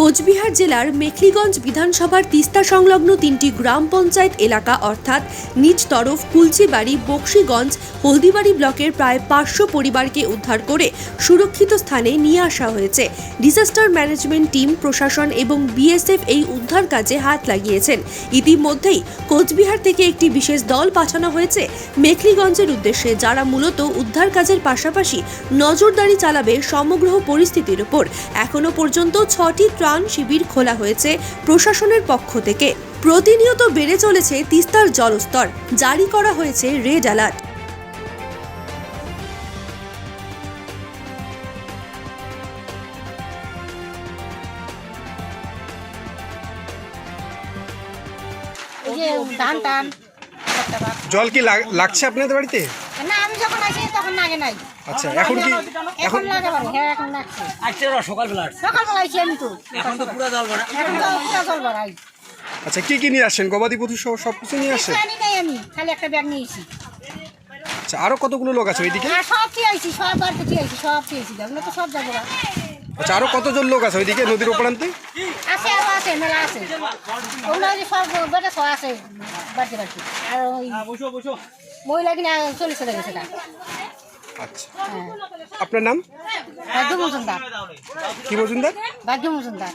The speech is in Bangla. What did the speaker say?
কোচবিহার জেলার মেখলিগঞ্জ বিধানসভার তিস্তা সংলগ্ন তিনটি গ্রাম পঞ্চায়েত এলাকা অর্থাৎ নিজ তরফ কুলচিবাড়ি, বক্সিগঞ্জ, হলদিবাড়ি ব্লকের প্রায় পাঁচশো পরিবারকে উদ্ধার করে সুরক্ষিত স্থানে নিয়ে আসা হয়েছে। ডিজাস্টার ম্যানেজমেন্ট টিম, প্রশাসন এবং বিএসএফ এই উদ্ধার কাজে হাত লাগিয়েছেন। ইতিমধ্যেই কোচবিহার থেকে একটি বিশেষ দল পাঠানো হয়েছে মেখলিগঞ্জের উদ্দেশ্যে, যারা মূলত উদ্ধার কাজের পাশাপাশি নজরদারি চালাবে সমগ্র পরিস্থিতির উপর এখনও পর্যন্ত ছটি ত্রাণ শিবির খোলা হয়েছে প্রশাসনের পক্ষ থেকে। প্রতিনিয়ত বেড়ে চলেছে তিস্তার জলস্তর। জারি করা হয়েছে রেড অ্যালার্ট। টান পার। জল কি লাগ- লাগছে আপনাদের বাড়িতে? না আমি যখন আসি তখন লাগে নাই। আচ্ছা এখন কি এখন এখন লাগে হ্যাঁ এখন লাগছে। আসছে সকালবেলা সকালবেলা আইছি আমি তো। এখন তো পুরো জল ভরা এখন তো পুরা জল ভরাই। আচ্ছা কি কি নিয়ে আসছেন? গবাদি পশু সহ সব কিছু নিয়ে আসছেন? জানি নাই আমি খালি একটা ব্যাগ নিয়েছি আচ্ছা আরও কতগুলো লোক আছে ওইদিকে? আর সব চেয়ে আইছি সব আইছি সব তো সব যাব আচ্ছা আরও কতজন লোক আছে ওইদিকে নদীর ওপরান্তে আছে আরও আছে মেলা আছে। ওগুলো সব বেটা আছে। বাড়িতে বাড়িতে আর ওই মহিলা কিনা চলে চলে গেছে গা। আচ্ছা। হ্যাঁ। আপনার নাম? ভাগ্য মজুমদার কি মজুমদার? ভাগ্য মজুমদার